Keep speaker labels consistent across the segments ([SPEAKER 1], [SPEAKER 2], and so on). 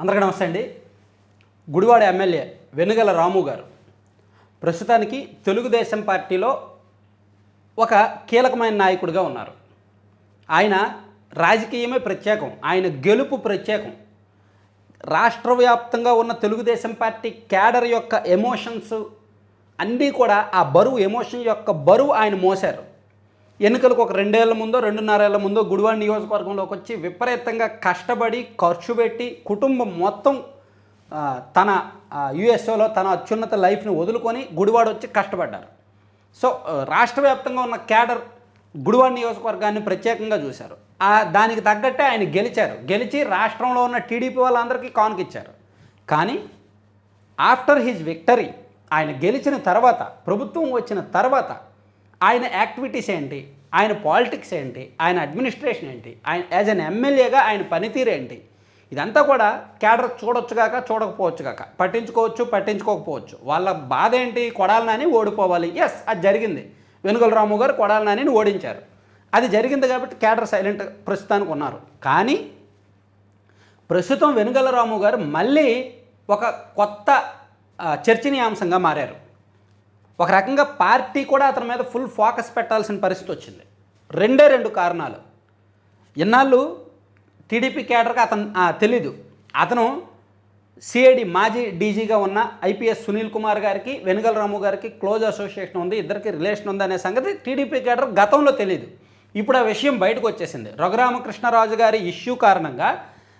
[SPEAKER 1] అందరికీ నమస్తే అండి. గుడివాడ ఎమ్మెల్యే వెనుగల రాము గారు. ప్రస్తుతానికి తెలుగుదేశం పార్టీలో ఒక కీలకమైన నాయకుడిగా ఉన్నారు. ఆయన రాజకీయమే ప్రత్యేకం ఆయన గెలుపు ప్రత్యేకం. రాష్ట్ర వ్యాప్తంగా ఉన్న తెలుగుదేశం పార్టీ క్యాడర్ యొక్క ఎమోషన్స్ అన్నీ కూడా ఆ బరువు ఎమోషన్ యొక్క బరువు ఆయన మోశారు. ఎన్నికలకు ఒక రెండేళ్ళ ముందో రెండున్నరేళ్ళ ముందో గుడివాడ నియోజకవర్గంలోకి వచ్చి విపరీతంగా కష్టపడి ఖర్చు పెట్టి కుటుంబం మొత్తం తన యుఎస్ఓలో తన అత్యున్నత లైఫ్ని వదులుకొని గుడివాడ వచ్చి కష్టపడ్డారు. సో రాష్ట్ర వ్యాప్తంగా ఉన్న క్యాడర్ గుడివాడ నియోజకవర్గాన్ని ప్రత్యేకంగా చూశారు. దానికి తగ్గట్టే ఆయన గెలిచారు. గెలిచి రాష్ట్రంలో ఉన్న టీడీపీ వాళ్ళందరికీ కానుకిచ్చారు కానీ ఆఫ్టర్ హిజ్ విక్టరీ ఆయన గెలిచిన తర్వాత ప్రభుత్వం వచ్చిన తర్వాత ఆయన యాక్టివిటీస్ ఏంటి? ఆయన పాలిటిక్స్ ఏంటి? ఆయన అడ్మినిస్ట్రేషన్ ఏంటి? ఆయన యాజ్ అన్ ఎమ్మెల్యేగా ఆయన పనితీరు ఏంటి? ఇదంతా కూడా క్యాడర్ చూడొచ్చు కాక చూడకపోవచ్చు కాక. పట్టించుకోవచ్చు పట్టించుకోకపోవచ్చు. వాళ్ళ బాధ ఏంటి? కొడాలనని ఓడిపోవాలి. ఎస్ అది జరిగింది. వెనుగల రాము గారు కొడాలనని ఓడించారు. అది జరిగింది కాబట్టి క్యాడర్ సైలెంట్ ప్రస్తుతానికి ఉన్నారు. కానీ ప్రస్తుతం వెనుగల రాము గారు మళ్ళీ ఒక కొత్త చర్చనీయాంశంగా మారారు. ఒక రకంగా పార్టీ కూడా అతని మీద ఫుల్ ఫోకస్ పెట్టాల్సిన పరిస్థితి వచ్చింది. రెండే రెండు కారణాలు. ఇన్నాళ్ళు టీడీపీ క్యాడర్కి అతను తెలీదు. అతను సిఐడి మాజీ డీజీగా ఉన్న ఐపీఎస్ సునీల్ కుమార్ గారికి వెనుగల రాము గారికి క్లోజ్ అసోసియేషన్ ఉంది ఇద్దరికి రిలేషన్ ఉంది అనే సంగతి టీడీపీ క్యాడర్ గతంలో తెలియదు ఇప్పుడు ఆ విషయం బయటకు వచ్చేసింది. రఘురామకృష్ణరాజు గారి ఇష్యూ కారణంగా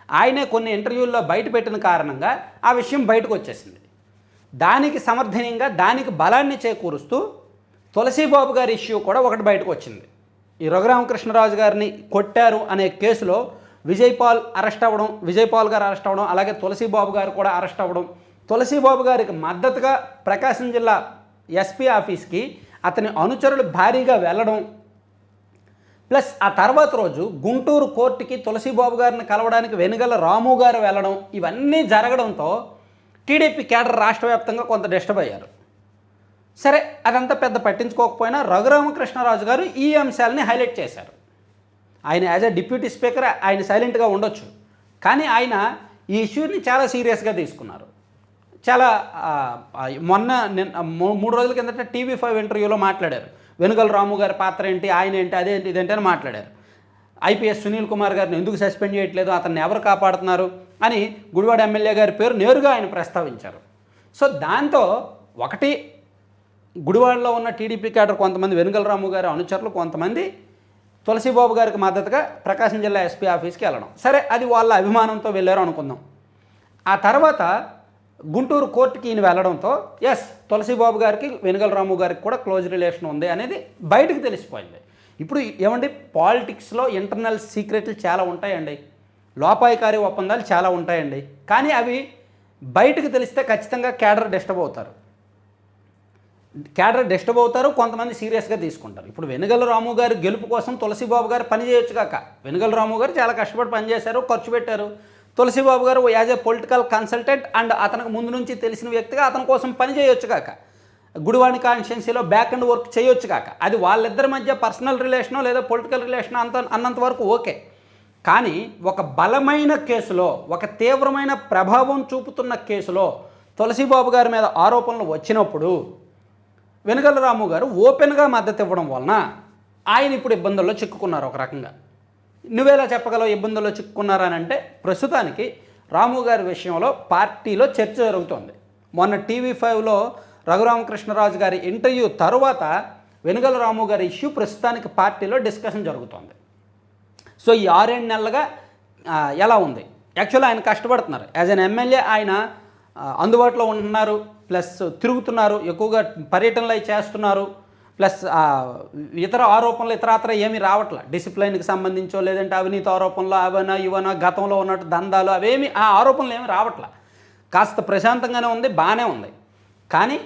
[SPEAKER 1] ఆయనే కొన్ని ఇంటర్వ్యూల్లో బయట పెట్టిన కారణంగా ఆ విషయం బయటకు వచ్చేసింది. దానికి సమర్థనీయంగా దానికి బలాన్ని చేకూరుస్తూ తులసీబాబు గారి ఇష్యూ కూడా ఒకటి బయటకు వచ్చింది. ఈ రఘురామకృష్ణరాజు గారిని కొట్టారు అనే కేసులో విజయపాల్ అరెస్ట్ అవ్వడం విజయపాల్ గారు అరెస్ట్ అవ్వడం అలాగే తులసీబాబు గారు కూడా అరెస్ట్ అవ్వడం తులసీబాబు గారికి మద్దతుగా ప్రకాశం జిల్లా ఎస్పీ ఆఫీస్కి అతని అనుచరులు భారీగా వెళ్ళడం ప్లస్ ఆ తర్వాత రోజు గుంటూరు కోర్టుకి తులసీబాబు గారిని కలవడానికి వెనుగల రాము గారు వెళ్ళడం ఇవన్నీ జరగడంతో టీడీపీ కేడర్ రాష్ట్ర వ్యాప్తంగా కొంత డిస్టర్బ్ అయ్యారు. సరే అదంతా పెద్ద పట్టించుకోకపోయినా రఘురామకృష్ణరాజు గారు ఈ అంశాలని హైలైట్ చేశారు. ఆయన యాజ్ అ డిప్యూటీ స్పీకర్ ఆయన సైలెంట్గా ఉండొచ్చు. కానీ ఆయన ఈ ఇష్యూని చాలా సీరియస్గా తీసుకున్నారు. చాలా మొన్న నిన్న మూడు రోజుల కిందట టీవీ ఫైవ్ ఇంటర్వ్యూలో మాట్లాడారు. వెనుగల రాము గారి పాత్ర ఏంటి ఆయన ఏంటి అదేంటి ఇదేంటి అని మాట్లాడారు. ఐపీఎస్ సునీల్ కుమార్ గారిని ఎందుకు సస్పెండ్ చేయట్లేదు అతన్ని ఎవరు కాపాడుతున్నారు? అని గుడివాడ ఎమ్మెల్యే గారి పేరు నేరుగా ఆయన ప్రస్తావించారు. సో దాంతో ఒకటి గుడివాడలో ఉన్న టీడీపీ క్యాడర్ కొంతమంది వెనుగలరాము గారి అనుచరులు కొంతమంది తులసిబాబు గారికి మద్దతుగా ప్రకాశం జిల్లా ఎస్పీ ఆఫీస్కి వెళ్ళడం. సరే అది వాళ్ళ అభిమానంతో వెళ్ళారు అనుకుందాం. ఆ తర్వాత గుంటూరు కోర్టుకి ఈయన వెళ్ళడంతో ఎస్ తులసిబాబు గారికి వెనుగలరాము గారికి కూడా క్లోజ్ రిలేషన్ ఉంది అనేది బయటకు తెలిసిపోయింది. ఇప్పుడు ఏమండి పాలిటిక్స్లో ఇంటర్నల్ సీక్రెట్లు చాలా ఉంటాయండి. లోపాయికారి ఒప్పందాలు చాలా ఉంటాయండి. కానీ అవి బయటకు తెలిస్తే ఖచ్చితంగా క్యాడర్ డిస్టర్బ్ అవుతారు. క్యాడర్ డిస్టర్బ్ అవుతారు కొంతమంది సీరియస్గా తీసుకుంటారు. ఇప్పుడు వెనుగల రాము గారు గెలుపు కోసం తులసిబాబు గారు పని చేయొచ్చు కాక. వెనుగల రాము గారు చాలా కష్టపడి పనిచేశారు ఖర్చు పెట్టారు. తులసిబాబు గారు as a political consultant and అతనికి ముందు నుంచి తెలిసిన వ్యక్తిగా అతని కోసం పని చేయొచ్చు కాక. గుడివాణి కాన్స్టిట్యున్సీలో బ్యాక్ అండ్ వర్క్ చేయొచ్చు కాక. అది వాళ్ళిద్దరి మధ్య పర్సనల్ రిలేషనో లేదా పొలిటికల్ రిలేషనో అంత అన్నంత వరకు ఓకే. కానీ ఒక బలమైన కేసులో ఒక తీవ్రమైన ప్రభావం చూపుతున్న కేసులో తులసిబాబు గారి మీద ఆరోపణలు వచ్చినప్పుడు వెనుగల రాము గారు ఓపెన్గా మద్దతు ఇవ్వడం వలన ఆయన ఇప్పుడు ఇబ్బందుల్లో చిక్కుకున్నారు ఒక రకంగా. నువ్వేలా చెప్పగలవు ఇబ్బందుల్లో చిక్కుకున్నారనంటే ప్రస్తుతానికి రాము గారి విషయంలో పార్టీలో చర్చ జరుగుతోంది. మొన్న టీవీ ఫైవ్లో రఘురామకృష్ణరాజు గారి ఇంటర్వ్యూ తరువాత వెనుగల రాము గారి ఇష్యూ ప్రస్తుతానికి పార్టీలో డిస్కషన్ జరుగుతోంది. సో ఈ ఆరేడు నెలలుగా ఎలా ఉంది? యాక్చువల్లీ ఆయన కష్టపడుతున్నారు. యాజ్ అన్ ఎమ్మెల్యే ఆయన అందుబాటులో ఉంటున్నారు ప్లస్ తిరుగుతున్నారు ఎక్కువగా పర్యటనలు అవి చేస్తున్నారు ప్లస్ ఇతర ఆరోపణలు ఇతరాతర ఏమీ రావట్లే. డిసిప్లైన్కి సంబంధించో లేదంటే అవినీతి ఆరోపణలు అవనా ఇవనా గతంలో ఉన్నట్టు దందాలు అవేమి ఆ ఆరోపణలు ఏమి రావట్లే. కాస్త ప్రశాంతంగానే ఉంది బాగానే ఉంది. కానీ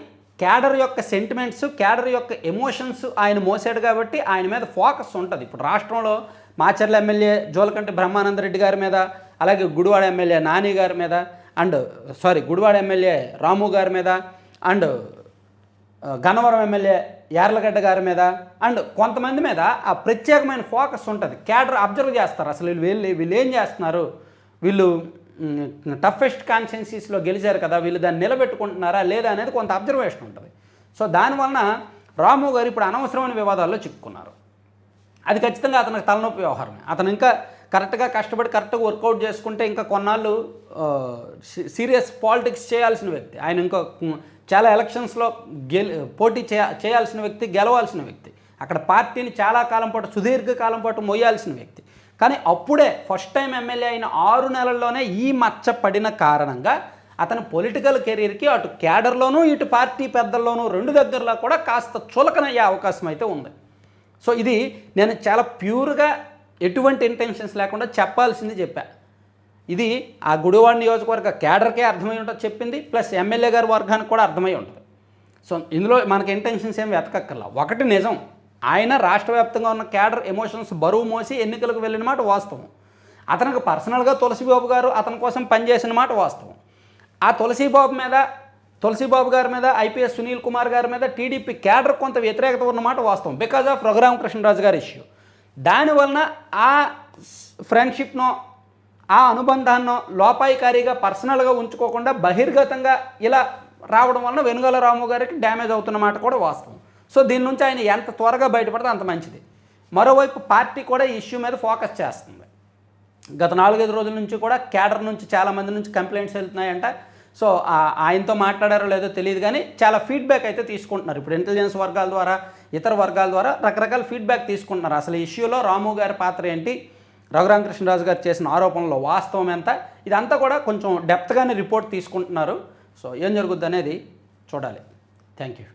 [SPEAKER 1] క్యాడర్ యొక్క సెంటిమెంట్స్ క్యాడర్ యొక్క ఎమోషన్స్ ఆయన మోసాడు కాబట్టి ఆయన మీద ఫోకస్ ఉంటుంది. ఇప్పుడు రాష్ట్రంలో మాచర్ల ఎమ్మెల్యే జోలకంటి బ్రహ్మానందరెడ్డి గారి మీద అలాగే గుడివాడ ఎమ్మెల్యే నాని గారి మీద and sorry Gudivada MLA Ramu గారి మీద అండ్ గన్నవరం ఎమ్మెల్యే యార్లగడ్డ గారి మీద అండ్ కొంతమంది మీద ఆ ప్రత్యేకమైన ఫోకస్ ఉంటుంది. క్యాడర్ అబ్జర్వ్ చేస్తారు. అసలు వీళ్ళు వీళ్ళు వీళ్ళు ఏం చేస్తున్నారు? వీళ్ళు టఫెస్ట్ కాన్స్టెన్సీస్లో గెలిచారు కదా వీళ్ళు దాన్ని నిలబెట్టుకుంటున్నారా లేదా అనేది కొంత అబ్జర్వేషన్ ఉంటుంది. సో దానివలన రాము గారు ఇప్పుడు అనవసరమైన వివాదాల్లో చిక్కుకున్నారు. అది ఖచ్చితంగా అతనికి తలనొప్పి వ్యవహారమే. అతను ఇంకా కరెక్ట్గా కష్టపడి కరెక్ట్గా వర్కౌట్ చేసుకుంటే ఇంకా కొన్నాళ్ళు సీరియస్ పాలిటిక్స్ చేయాల్సిన వ్యక్తి. ఆయన ఇంకా చాలా ఎలక్షన్స్లో గెలి పోటీ చేయ చేయాల్సిన వ్యక్తి గెలవాల్సిన వ్యక్తి. అక్కడ పార్టీని చాలా కాలం పాటు సుదీర్ఘ కాలం పాటు మోయాల్సిన వ్యక్తి. కానీ అప్పుడే ఫస్ట్ టైం ఎమ్మెల్యే అయిన ఆరు నెలల్లోనే ఈ మచ్చ పడిన కారణంగా అతని పొలిటికల్ కెరీర్కి అటు క్యాడర్లోనూ ఇటు పార్టీ పెద్దల్లోనూ రెండు దగ్గరలో కూడా కాస్త చులకనయ్యే అవకాశం అయితే ఉంది. సో ఇది నేను చాలా ప్యూర్గా ఎటువంటి ఇంటెన్షన్స్ లేకుండా చెప్పాల్సింది చెప్పా. ఇది ఆ గుడివాడ నియోజకవర్గ క్యాడర్కే అర్థమై ఉంటుంది చెప్పింది ప్లస్ ఎమ్మెల్యే గారి వర్గానికి కూడా అర్థమై ఉంటుంది. సో ఇందులో మనకి ఇంటెన్షన్స్ ఏం వెతకక్కర్లా. ఒకటి నిజం ఆయన రాష్ట్ర వ్యాప్తంగా ఉన్న క్యాడర్ ఎమోషన్స్ బరువు మోసి ఎన్నికలకు వెళ్ళిన మాట వాస్తవం. అతనికి పర్సనల్గా తులసిబాబు గారు అతని కోసం పనిచేసిన మాట వాస్తవం. ఆ తులసిబాబు మీద తులసిబాబు గారి మీద ఐపీఎస్ సునీల్ కుమార్ గారి మీద టీడీపీ క్యాడర్ కొంత వ్యతిరేకత ఉన్నమాట వాస్తవం. బికాజ్ ఆఫ్ రఘురామకృష్ణరాజు గారి ఇష్యూ దానివలన ఆ ఫ్రెండ్షిప్నో ఆ అనుబంధాన్నో లోపాయికారిగా పర్సనల్గా ఉంచుకోకుండా బహిర్గతంగా ఇలా రావడం వలన వెనుగల రాము గారికి డ్యామేజ్ అవుతున్న మాట కూడా వాస్తవం. సో దీని నుంచి ఆయన ఎంత త్వరగా బయటపడితే అంత మంచిది. మరోవైపు పార్టీ కూడా ఈ ఇష్యూ మీద ఫోకస్ చేస్తుంది. గత నాలుగైదు రోజుల నుంచి కూడా క్యాడర్ నుంచి చాలామంది నుంచి కంప్లైంట్స్ వెళ్తున్నాయంట. సో ఆయనతో మాట్లాడారో లేదో తెలియదు కానీ చాలా ఫీడ్బ్యాక్ అయితే తీసుకుంటున్నారు. ఇప్పుడు ఇంటెలిజెన్స్ వర్గాల ద్వారా ఇతర వర్గాల ద్వారా రకరకాల ఫీడ్బ్యాక్ తీసుకుంటున్నారు. అసలు ఇష్యూలో రాము గారి పాత్ర ఏంటి? రఘురామకృష్ణరాజు గారు చేసిన ఆరోపణలో వాస్తవం ఎంత? ఇదంతా కూడా కొంచెం డెప్త్గానే రిపోర్ట్ తీసుకుంటున్నారు. సో ఏం జరుగుద్ది అనేది చూడాలి. Thank you